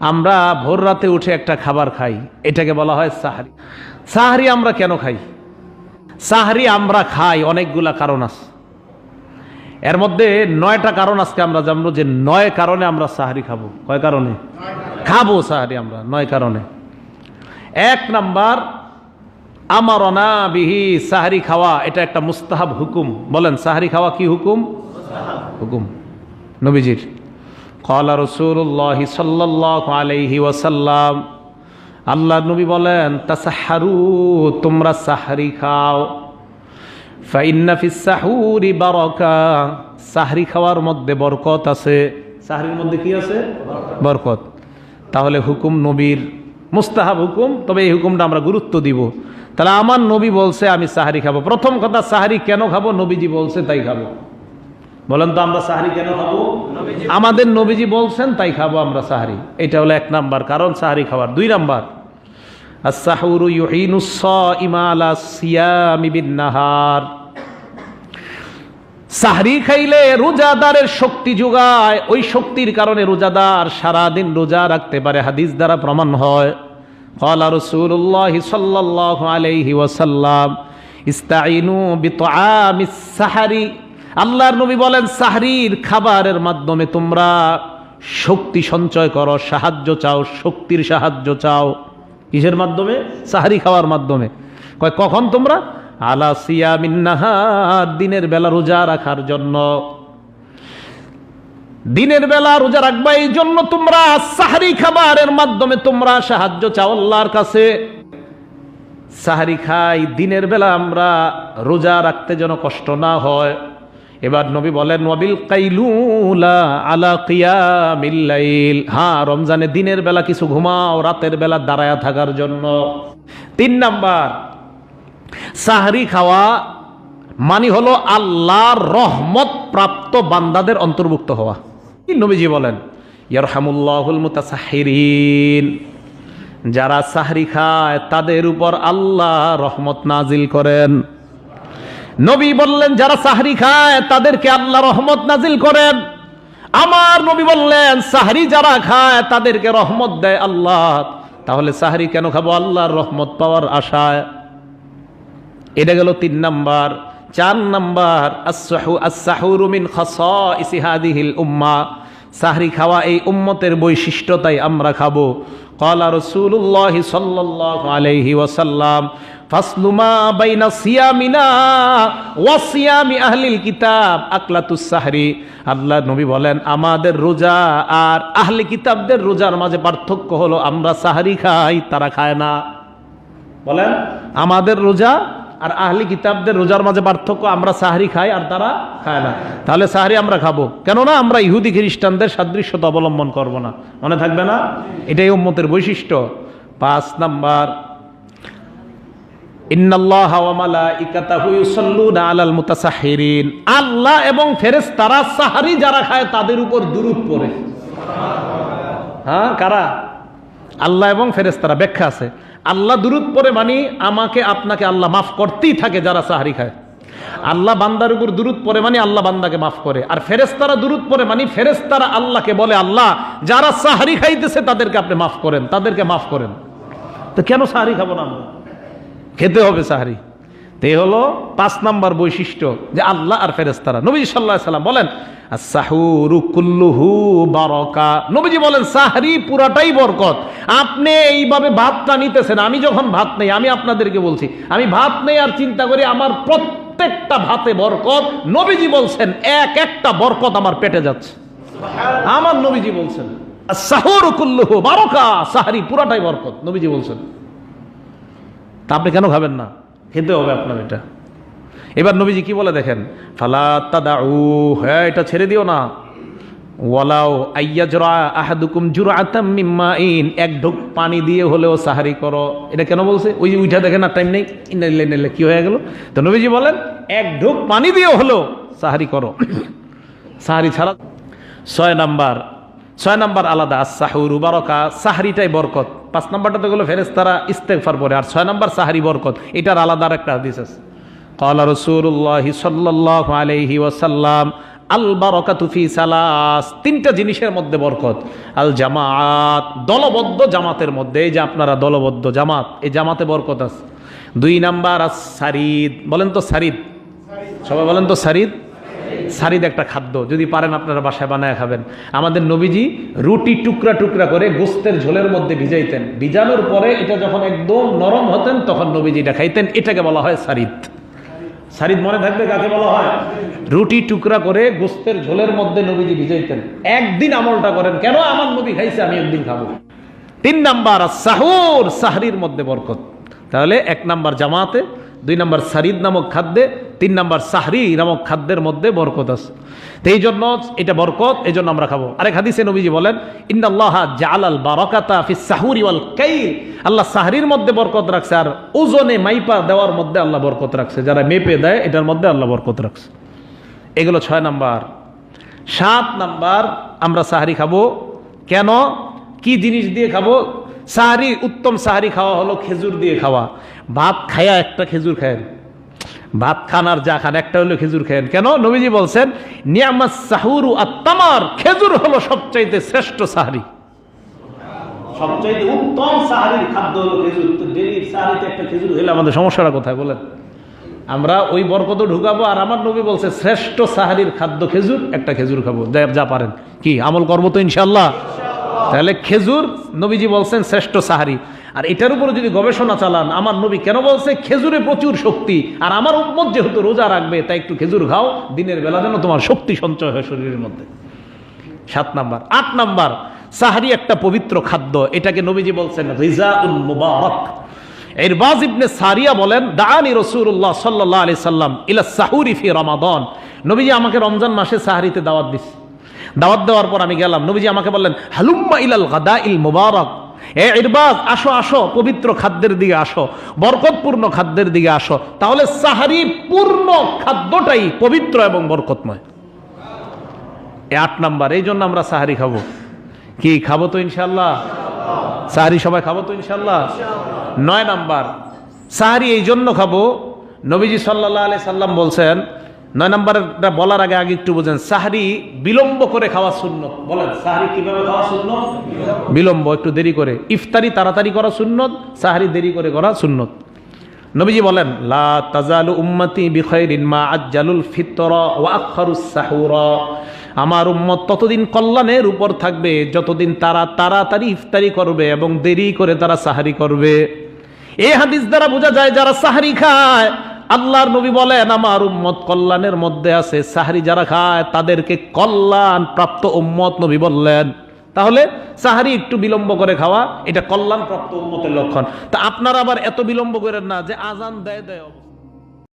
আমরা ভোর রাতে উঠে একটা খাবার খাই। এটাকে বলা হয় সাহারি। সাহারি আমরা কেন খাই? সাহারি আমরা খাই, অনেকগুলা কারণ আছে। এর মধ্যে নয়টা কারণ আজকে আমরা জানব যে নয় কারণে আমরা সাহারি খাব। কয় কারণে? খাব সাহারি আমরা, নয় কারণে। এক নাম্বার আমার অনাবিহি সাহারি খাওয়া, এটা একটা মুস্তাহাব হুকুম। বলেন, সাহারি খাওয়া কি হুকুম? হুকুম। নবীজির। কলা রসুল্লাহ সাল্লাহ আলাইহি ওয়াসাল্লাম আল্লাহ নবী বলেন, তাসাহারু, তোমরা সাহারি খাও। ফাইন্নাফিসাহুরি বারকা, সাহরি খাওয়ার মধ্যে বরকত আছে। সাহরির মধ্যে কি আছে? বরকত। তাহলে হুকুম নবীর, মুস্তাহাব হুকুম, তবে এই হুকুমটা আমরা গুরুত্ব দিব। তাহলে আমার নবী বলছে, আমি সাহারি খাব। প্রথম কথা, সাহারি কেন খাব? নবীজি বলছে, তাই খাব। বলেন তো, আমরা সাহারি কেন খাব? আমাদের নবীজি বলছেন, তাই খাব আমরা সাহারি। এটা হলো এক নাম্বার কারণ, সাহারি খাবার দুই নাম্বার আসাহুরু ইউহিনুস ইমালা সিয়ামি বিন্নাহার। সাহরি খাইলে রোজাদারের শক্তি যোগায়, ওই শক্তির কারণে রোজাদার সারাদিন রোজা রাখতে পারে, হাদিস দ্বারা প্রমাণ হয়। কলা রসুল্লাহ সাল্লাহ আলহি ওয়াসাল্লাম ইস্তাইনু বিতামিস সাহারি আল্লাহর নবী বলেন, সাহরির খাবারের মাধ্যমে তোমরা শক্তি সঞ্চয় করো, সাহায্য চাও, শক্তির সাহায্য চাও। কিসের মাধ্যমে? সাহারি খাওয়ার মাধ্যমে। কয়, কখন তোমরা? আলা সিয়ামিন্নাহার দিনের বেলা রোজা রাখার জন্য। দিনের বেলা রোজা রাখবা এই জন্য তোমরা সাহারি খাবারের মাধ্যমে তোমরা সাহায্য চাও আল্লাহর কাছে। সাহারি খাই, দিনের বেলা আমরা রোজা রাখতে যেন কষ্ট না হয়। এবার নবী বলেন নবিল কাইলুলা আলা কিয়ামিল্লাইল হ্যাঁ রমজানে দিনের বেলা কিছু ঘুমাও, রাতের বেলা দাঁড়ায়া থাকার জন্য। তিন নাম্বার, সাহারি খাওয়া মানে হলো আল্লাহর রহমত প্রাপ্ত বান্দাদের অন্তর্ভুক্ত হওয়া। নবীজি বলেন ইয়ার ইয়ারহামুল্লাহুল মুতাসাহিরিন। যারা সাহরি খায়, তাদের উপর আল্লাহ রহমত নাজিল করেন। নবী বললেন, যারা সাহরি খায়, তাদেরকে আল্লাহ রহমত নাজিল করেন। আমার নবী বললেন, সাহরি যারা খায়, তাদেরকে রহমত দেয় আল্লাহ। তাহলে সাহরি কেন খাব? আল্লাহর রহমত পাওয়ার আশায়। এটা গেল তিন নাম্বার। চার নাম্বার আসাহুরুমিন খসিহাদিহিল উম্মা। সাহরি খাওয়া এই উম্মতের বৈশিষ্ট্যতাই আমরা খাব। কলা রসুল্লাহ সাল্লাহ আলহি ওসাল্লাম ফাসলুমা বাইনা সিয়ামিনা ওয়া সিয়ামি আহলিল কিতাব আকলাতুস সাহরি। আল্লাহ নবী বলেন, আমাদের রোজা আর আহলে কিতাবদের রোজার মাঝে পার্থক্য হলো আমরা সাহারি খাই, তারা খায় না। বলেন, আমাদের রোজা আর আহলি কিতাবদের রোজার মাঝে পার্থক্য, আমরা সাহারি খাই আর তারা খায় না। তাহলে সাহারি আমরা খাব। কেননা আমরা ইহুদি খ্রিস্টানদের সাদৃশ্যতা অবলম্বন করব না। মনে থাকবে না? এটাই উম্মতের বৈশিষ্ট্য। পাঁচ নাম্বার আল্লাহ এবং ফেরেশতারা সাহারি যারা খায় তাদের উপর দুরূদ পড়ে। হ্যাঁ কারা? আল্লাহ এবং ফেরেশতারা, ব্যাখ্যা আছে। আল্লাহ দুরুদ পরে মানি আমাকে, আপনাকে আল্লাহ মাফ করতেই থাকে যারা সাহারি খায়। আল্লাহ বান্দার উপর দুরুদ পরে মানে আল্লাহ বান্দাকে মাফ করে। আর ফেরেস্তারা দুরুদ পরে মানে ফেরেস্তারা আল্লাহকে বলে, আল্লাহ, যারা সাহারি খাইতেছে তাদেরকে আপনি মাফ করেন, তাদেরকে মাফ করেন। তো কেন সাহারি খাব না আমরা? খেতে হবে সাহারি। তে হলো পাঁচ নাম্বার বৈশিষ্ট্য যে আল্লাহ আর ফেরেস্তারা নবী সাল্লাহ সাল্লাম বলেন বারকা। বলেন বরকত। আপনি এইভাবে ভাতটা নিতেছেন, আমি যখন ভাত নেই, আমি আপনাদেরকে বলছি, আমি ভাত নেই আর চিন্তা করি আমার প্রত্যেকটা ভাতে বরকত। নবীজি বলছেন, এক একটা বরকত আমার পেটে যাচ্ছে। আমার নবীজি বলছেন সাহুর কুল্লুহু বারকা। সাহারি পুরাটাই বরকত। নবীজি বলছেন তা আপনি কেন খাবেন না? খেতে হবে আপনার এটা। এবার নবীজি কি বলে দেখেন? ফালা তাদাউ হ্যাঁ এটা ছেড়ে দিও না। ওয়ালাও আইয়া জরা আহাদুকুম জুরআতাম মিম্মাইন এক ঢোক পানি দিয়ে হলেও সাহারি করো। এটা কেন বলছে? ওই যে উঠা দেখেন আর টাইম নেই। ইনাইলে ইনাইলে কি হয়ে গেল? তো নবীজি বলেন, এক ঢোক পানি দিয়ে হলো সাহারি করো। সাহারি ছাড়া। ছয় নাম্বার ছয় নম্বর আলাদা সাহুর বারকা, সাহারিটাই বরকত। পাঁচ নম্বরটা তো গেলো ফেরেস্তারা ইস্তেকফার পরে। আর ছয় নম্বর সাহারি বরকত, এটার আলাদা একটা হাদিস আছে। কলা রসুল্লাহ সাল্লাহ আলহি ওসাল্লাম আল বারকাতুফি সালাস, তিনটা জিনিসের মধ্যে বরকত। আল জামাত দলবদ্ধ জামাতের মধ্যে। এই যে আপনারা দলবদ্ধ জামাত, এই জামাতে বরকত আছে। দুই নাম্বার আর সারিদ বলেন তো সারিদ। সবাই বলেন তো সারিদ? সারিদ একটা খাদ্য, যদি পারেন আপনারা বাসায় বানায় খাবেন। আমাদের নবীজি রুটি টুকরা টুকরা করে গোস্তের ঝোলের মধ্যে ভিজাইতেন। ভিজানোর পরে এটা যখন একদম নরম হতেন, তখন নবীজি এটা খাইতেন। এটাকে বলা হয় সারিদ। সারিদ মনে থাকবে কাকে বলা হয়? রুটি টুকরা করে গোস্তের ঝোলের মধ্যে নবীজি ভিজাইতেন। একদিন আমলটা করেন, কেন আমার নবী খাইছে, আমি একদিন খাব? তিন নাম্বার সাহুর, সাহরির মধ্যে বরকত। তাহলে এক নাম্বার জামাতে, দুই নাম্বার সারিদ নামক খাদ্যে তিন নাম্বার সাহরি নামক খাদ্যের মধ্যে বরকত আছে। তো এই জন্য এটা বরকত, এই জন্য আমরা খাব। আরেক হাদিসে নবীজি বলেন ইন্দাল্লাহ জালাল বারাকাতা ফি সাহুরি ওয়াল আল্লাহ সাহরির মধ্যে বরকত রাখছে আর ওজনে মাইপা দেওয়ার মধ্যে আল্লাহ বরকত রাখছে। যারা মেপে দেয়, এটার মধ্যে আল্লাহ বরকত রাখছে। এগুলো ছয় নাম্বার। সাত নাম্বার, আমরা সাহারি খাব। কেন? কি জিনিস দিয়ে খাব? সাহারি, উত্তম সাহারি খাওয়া হলো খেজুর দিয়ে খাওয়া। ভাত খায়া একটা খেজুর খায়েন ভাত খান আর যা খান, একটা হলো খেজুর খেয়েন। কেন? নবীজি বলছেন, নিয়ামাস সাহুরু আত্মামার খেজুর হলো সবচাইতে শ্রেষ্ঠ সাহারি। সবচাইতে উত্তম সাহারির খাদ্য হলো খেজুর। ডেলির সাহারিতে একটা খেজুর হলে আমাদের সমস্যাটা কোথায় বলেন? আমরা ওই বরকত ঢুকাবো আর আমার নবী বলছে, শ্রেষ্ঠ সাহারির খাদ্য খেজুর, একটা খেজুর খাব। যা পারেন। কি? আমল করব তো ইনশাল্লাহ তাহলে খেজুর, নবীজি বলছেন, শ্রেষ্ঠ সাহারি। আর এটার উপরে যদি গবেষণা চালান, আমার নবী কেন বলছে খেজুরে প্রচুর শক্তি? আর আমার উম্মত যেহেতু রোজা রাখবে, তাই একটু খেজুর খাও, দিনের বেলা যেন তোমার শক্তি সঞ্চয় হয় শরীরের মধ্যে। সাত নাম্বার। আট নাম্বার, সাহারি একটা পবিত্র খাদ্য, এটাকে নবীজি বলছেন রিজা উল মুবারক। এরবাজ ইবনে সারিয়া বলেন দানি রসুল্লাহ সাল্লাহ আলি সাল্লাম ইলা সাহুরি ফি রমাদন। নবীজি আমাকে রমজান মাসে সাহারিতে দাওয়াত দিচ্ছে দাওয়াত দেওয়ার পর আমি গেলাম। নবীজি আমাকে বললেন, হালুম্মা ইলাল গাদা ইল মুবারক। এ ইরবাজ আসো আসো, পবিত্র খাদ্যের দিকে আসো, বরকতপূর্ণ খাদ্যের দিকে আসো। তাহলে সাহারি পূর্ণ খাদ্যটাই পবিত্র এবং বরকতময়। এ আট নাম্বার, এই জন্য আমরা সাহারি খাব। কি, খাব তো ইনশাল্লাহ সাহারি সবাই খাব তো ইনশাল্লাহ নয় নাম্বার, সাহারি এই জন্য খাব, নবীজি সাল্লাহ আলি সাল্লাম বলছেন নয় নম্বরটা বলার আগে আগে একটু বুঝেন। সাহারি বিলম্ব করে খাওয়া শূন্য বলেন, সাহারি কীভাবে খাওয়া শূন্য বিলম্ব, একটু দেরি করে। ইফতারি তাড়াতাড়ি করা সুন্নত, সাহারি দেরি করে করা সুন্নত। নবীজি বলেন, লা তাজালু উম্মতি বিখাইরিন মা আজ্জালুল ফিতরা ওয়া সাহুরা। আমার উম্মত ততদিন কল্যাণের উপর থাকবে, যতদিন তারা তাড়াতাড়ি ইফতারি করবে এবং দেরি করে তারা সাহারি করবে। এই হাদিস দ্বারা বোঝা যায়, যারা সাহারি খায় আল্লাহর নবী বলেন, আমার উম্মত কল্যাণের মধ্যে আছে। সাহারি যারা খায়, তাদেরকে কল্যাণ প্রাপ্ত উম্মত নবী বললেন। তাহলে সাহারি একটু বিলম্ব করে খাওয়া, এটা কল্যাণ প্রাপ্ত উন্মতের লক্ষণ। তা আপনারা আবার এত বিলম্ব করেন না যে আজান দেয় দেয়